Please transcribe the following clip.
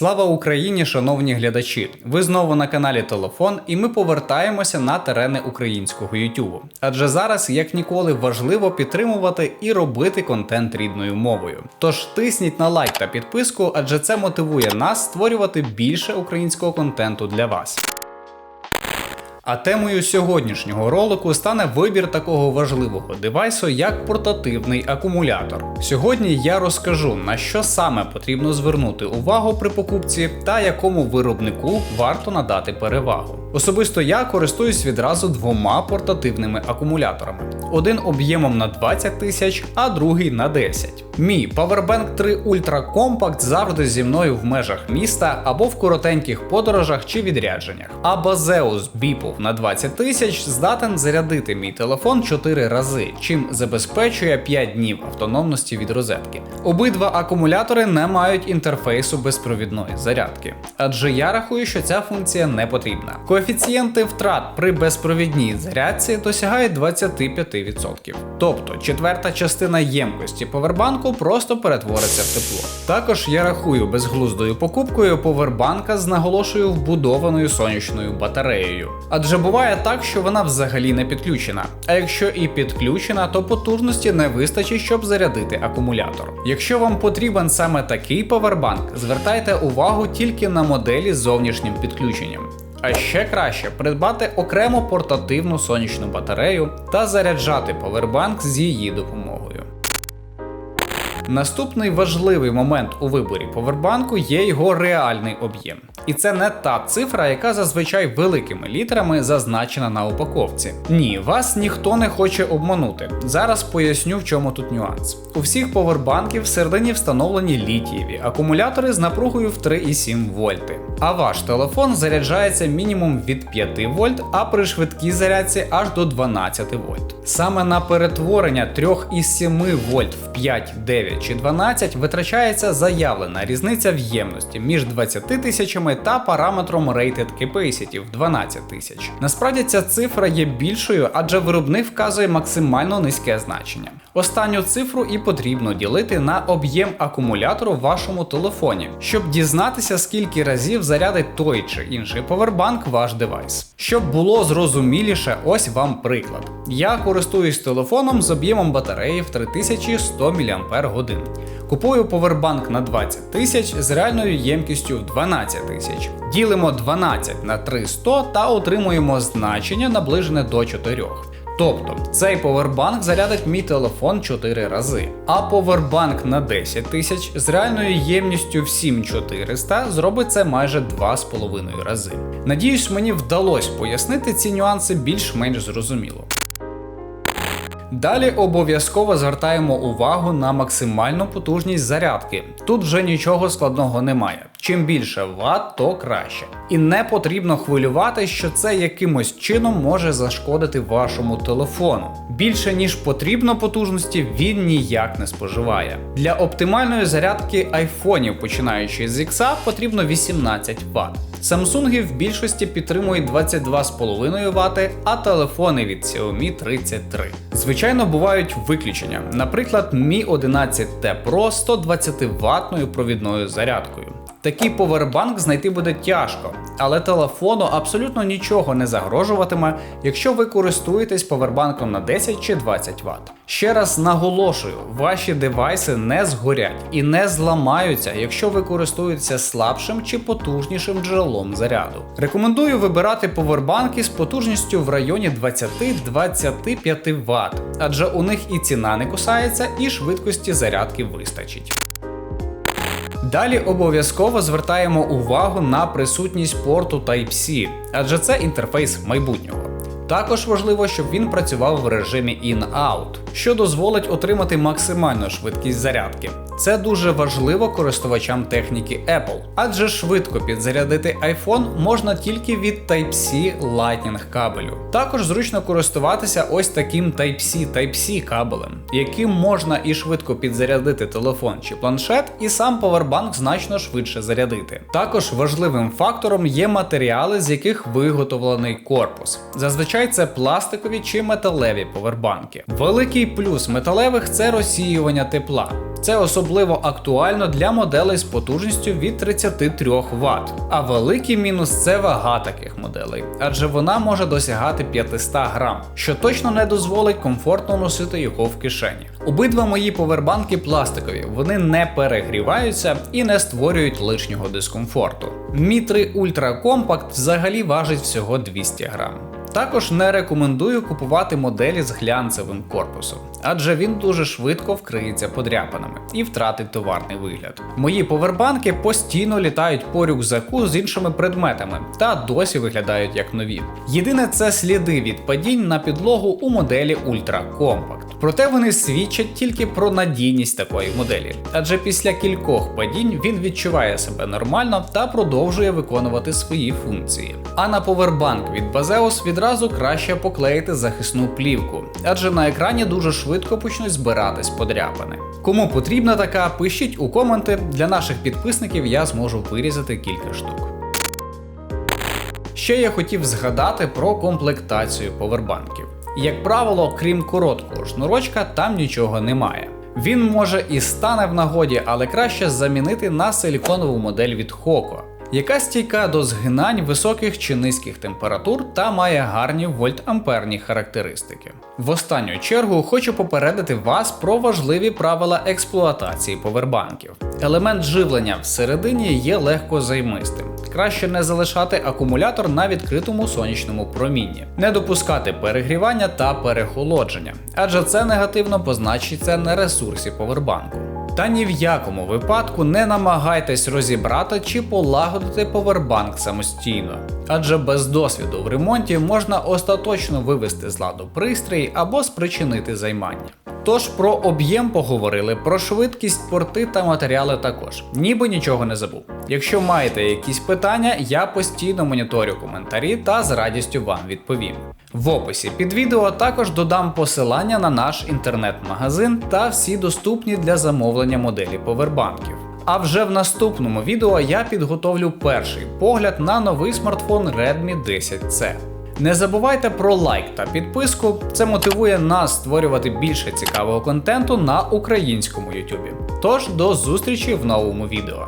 Слава Україні, шановні глядачі! Ви знову на каналі Телефон, і ми повертаємося на терени українського Ютубу. Адже зараз, як ніколи, важливо підтримувати і робити контент рідною мовою. Тож тисніть на лайк та підписку, адже це мотивує нас створювати більше українського контенту для вас. А темою сьогоднішнього ролику стане вибір такого важливого девайсу, як портативний акумулятор. Сьогодні я розкажу на що саме потрібно звернути увагу при покупці та якому виробнику варто надати перевагу. Особисто я користуюсь відразу двома портативними акумуляторами: один об'ємом на 20 тисяч, а другий на 10. Мій Powerbank 3 Ultra Compact завжди зі мною в межах міста або в коротеньких подорожах чи відрядженнях. А Baseus Beeple на 20 тисяч здатен зарядити мій телефон 4 рази, чим забезпечує 5 днів автономності від розетки. Обидва акумулятори не мають інтерфейсу безпровідної зарядки, адже я рахую, що ця функція не потрібна. Коефіцієнти втрат при безпровідній зарядці досягають 25%. Тобто четверта частина ємкості повербанку просто перетвориться в тепло. Також я рахую безглуздою покупкою повербанка з наголошую вбудованою сонячною батареєю. Адже буває так, що вона взагалі не підключена. А якщо і підключена, то потужності не вистачить, щоб зарядити акумулятор. Якщо вам потрібен саме такий повербанк, звертайте увагу тільки на моделі з зовнішнім підключенням. А ще краще придбати окремо портативну сонячну батарею та заряджати повербанк з її допомогою. Наступний важливий момент у виборі повербанку є його реальний об'єм. І це не та цифра, яка зазвичай великими літерами зазначена на упаковці. Ні, вас ніхто не хоче обманути. Зараз поясню, в чому тут нюанс. У всіх повербанків всередині встановлені літієві акумулятори з напругою в 3,7 вольти. А ваш телефон заряджається мінімум від 5 вольт, а при швидкій зарядці аж до 12 вольт. Саме на перетворення 3,7 вольт в 5, 9 чи 12 витрачається заявлена різниця в ємності між 20 тисячами та параметром Rated Capacity в 12 тисяч. Насправді ця цифра є більшою, адже виробник вказує максимально низьке значення. Останню цифру і потрібно ділити на об'єм акумулятору в вашому телефоні, щоб дізнатися, скільки разів зарядить той чи інший повербанк ваш девайс. Щоб було зрозуміліше, ось вам приклад. Я користуюсь телефоном з об'ємом батареї в 3100 мАч. Купую повербанк на 20 тисяч з реальною ємкістю в 12 тисяч. Ділимо 12 на 300 та отримуємо значення наближене до 4. Тобто цей повербанк зарядить мій телефон 4 рази, а повербанк на 10 тисяч з реальною ємністю в 7400 зробить це майже 2,5 рази. Надіюсь, мені вдалося пояснити ці нюанси більш-менш зрозуміло. Далі обов'язково звертаємо увагу на максимальну потужність зарядки. Тут вже нічого складного немає. Чим більше ват, то краще. І не потрібно хвилювати, що це якимось чином може зашкодити вашому телефону. Більше ніж потрібно потужності, він ніяк не споживає. Для оптимальної зарядки айфонів, починаючи з X, потрібно 18 Вт. Самсунги в більшості підтримують 22,5 Вт, а телефони від Xiaomi 33. Звичайно, бувають виключення. Наприклад, Mi 11T Pro 120 ватною провідною зарядкою. Такий повербанк знайти буде тяжко, але телефону абсолютно нічого не загрожуватиме, якщо ви користуєтесь повербанком на 10 чи 20 Вт. Ще раз наголошую, ваші девайси не згорять і не зламаються, якщо ви користуєтеся слабшим чи потужнішим джерелом заряду. Рекомендую вибирати повербанки з потужністю в районі 20-25 Вт, адже у них і ціна не кусається, і швидкості зарядки вистачить. Далі обов'язково звертаємо увагу на присутність порту Type-C, адже це інтерфейс майбутнього. Також важливо, щоб він працював в режимі in-out, що дозволить отримати максимальну швидкість зарядки. Це дуже важливо користувачам техніки Apple, адже швидко підзарядити iPhone можна тільки від Type-C Lightning кабелю. Також зручно користуватися ось таким Type-C Type-C кабелем, яким можна і швидко підзарядити телефон чи планшет, і сам повербанк значно швидше зарядити. Також важливим фактором є матеріали, з яких виготовлений корпус. Зазвичай це пластикові чи металеві повербанки. Великий плюс металевих це розсіювання тепла. Це особливо актуально для моделей з потужністю від 33 Вт. А великий мінус це вага таких моделей, адже вона може досягати 500 грам, що точно не дозволить комфортно носити його в кишені. Обидва мої повербанки пластикові, вони не перегріваються і не створюють лишнього дискомфорту. Mi 3 Ultra взагалі важить всього 200 грам. Також не рекомендую купувати моделі з глянцевим корпусом, адже він дуже швидко вкриється подряпинами і втратить товарний вигляд. Мої повербанки постійно літають по рюкзаку з іншими предметами та досі виглядають як нові. Єдине це сліди від падінь на підлогу у моделі Ultra Compact. Проте вони свідчать тільки про надійність такої моделі, адже після кількох падінь він відчуває себе нормально та продовжує виконувати свої функції. А на повербанк від Bazeus відразу краще поклеїти захисну плівку, адже на екрані дуже швидко почнуть збиратись подряпини. Кому потрібна така, пишіть у коменти. Для наших підписників я зможу вирізати кілька штук. Ще я хотів згадати про комплектацію повербанків. Як правило, крім короткого шнурочка, там нічого немає. Він може і стане в нагоді, але краще замінити на силіконову модель від Hoco, яка стійка до згинань високих чи низьких температур та має гарні вольт-амперні характеристики. В останню чергу хочу попередити вас про важливі правила експлуатації повербанків. Елемент живлення всередині є легко займистим. Краще не залишати акумулятор на відкритому сонячному промінні, не допускати перегрівання та перехолодження, адже це негативно позначиться на ресурсі повербанку. Та ні в якому випадку не намагайтесь розібрати чи полагодити повербанк самостійно, адже без досвіду в ремонті можна остаточно вивести з ладу пристрій або спричинити займання. Тож про об'єм поговорили, про швидкість, порти та матеріали також, ніби нічого не забув. Якщо маєте якісь питання, я постійно моніторю коментарі та з радістю вам відповім. В описі під відео також додам посилання на наш інтернет-магазин та всі доступні для замовлення моделі повербанків. А вже в наступному відео я підготовлю перший погляд на новий смартфон Redmi 10C. Не забувайте про лайк та підписку, це мотивує нас створювати більше цікавого контенту на українському YouTube. Тож до зустрічі в новому відео.